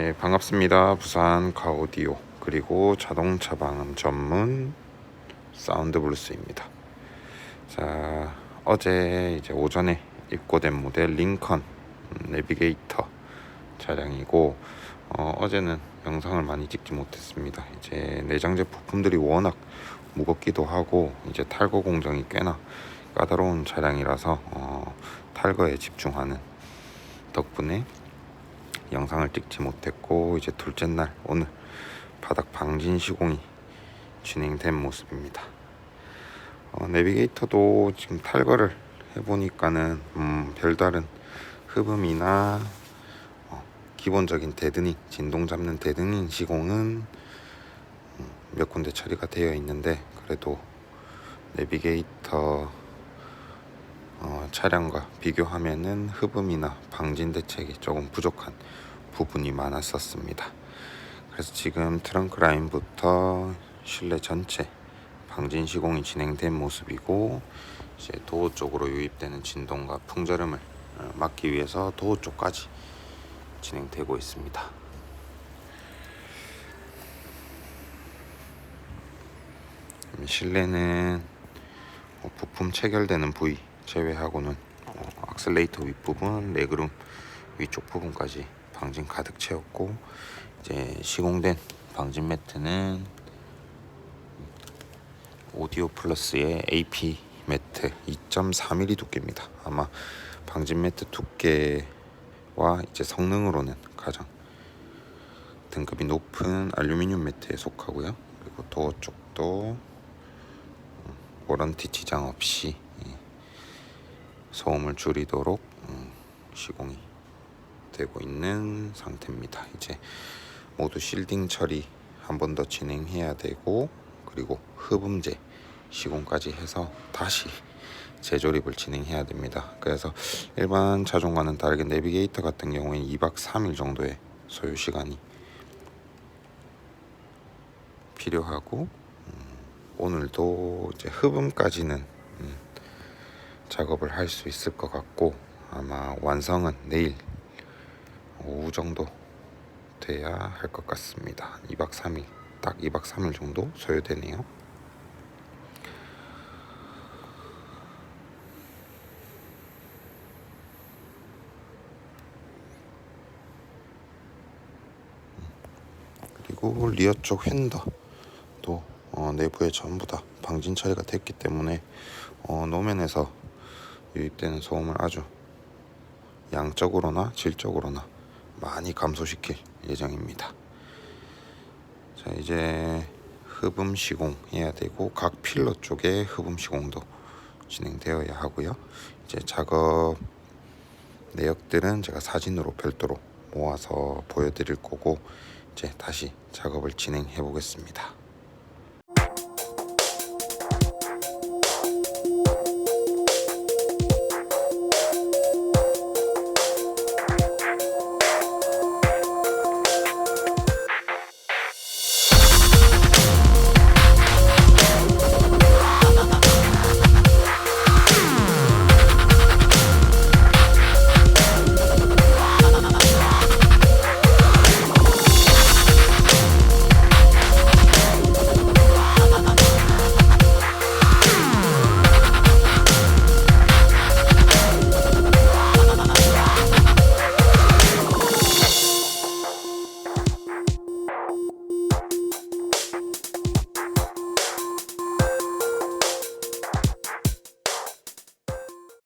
네, 반갑습니다. 부산 가오디오 그리고 자동차 방음 전문 사운드 블루스입니다. 자, 어제 이제 오전에 입고된 모델 링컨 음, 내비게이터 차량이고 어, 어제는 영상을 많이 찍지 못했습니다. 이제 내장재 부품들이 워낙 무겁기도 하고 이제 탈거 공정이 꽤나 까다로운 차량이라서 어, 탈거에 집중하는 덕분에 영상을 찍지 못했고 이제 둘째 날 오늘 바닥 방진 시공이 진행된 모습입니다. 어, 내비게이터도 지금 탈거를 해보니까는 음, 별다른 흡음이나 어, 기본적인 데드닝 진동 잡는 데드닝 시공은 음, 몇 군데 처리가 되어 있는데 그래도 내비게이터 어, 차량과 비교하면은 흡음이나 방진 대책이 조금 부족한 부분이 많았었습니다. 그래서 지금 트렁크 라인부터 실내 전체 방진 시공이 진행된 모습이고 이제 도어 쪽으로 유입되는 진동과 풍절음을 어, 막기 위해서 도어 쪽까지 진행되고 있습니다. 음, 실내는 어, 부품 체결되는 부위 제외하고는 어, 악셀레이터 윗부분, 레그룸 위쪽 부분까지 방진 가득 채웠고 이제 시공된 방진 매트는 오디오 플러스의 AP 매트 2.4mm 두께입니다. 아마 방진 매트 두께와 이제 성능으로는 가장 등급이 높은 알루미늄 매트에 속하고요. 그리고 도어 쪽도 음, 워런티 지장 없이 예, 소음을 줄이도록 음, 시공이 되고 있는 상태입니다. 이제 모두 실딩 처리 한 번 더 진행해야 되고 그리고 흡음제 시공까지 해서 다시 재조립을 진행해야 됩니다. 그래서 일반 차종과는 다르게 내비게이터 같은 경우에는 2박 3일 정도의 소요 시간이 필요하고 음, 오늘도 이제 흡음까지는 음, 작업을 할 수 있을 것 같고 아마 완성은 내일 오후 정도 돼야 할 것 같습니다. 2박 3일 딱 2박 3일 정도 소요되네요. 그리고 리어 쪽 휀더도 어, 내부에 전부 다 방진 처리가 됐기 때문에 어, 노면에서 유입되는 소음을 아주 양적으로나 질적으로나 많이 감소시킬 예정입니다. 자 이제 흡음 시공 해야 되고 각 필러 쪽에 흡음 시공도 진행되어야 하고요. 이제 작업 내역들은 제가 사진으로 별도로 모아서 보여드릴 거고 이제 다시 작업을 진행해 보겠습니다.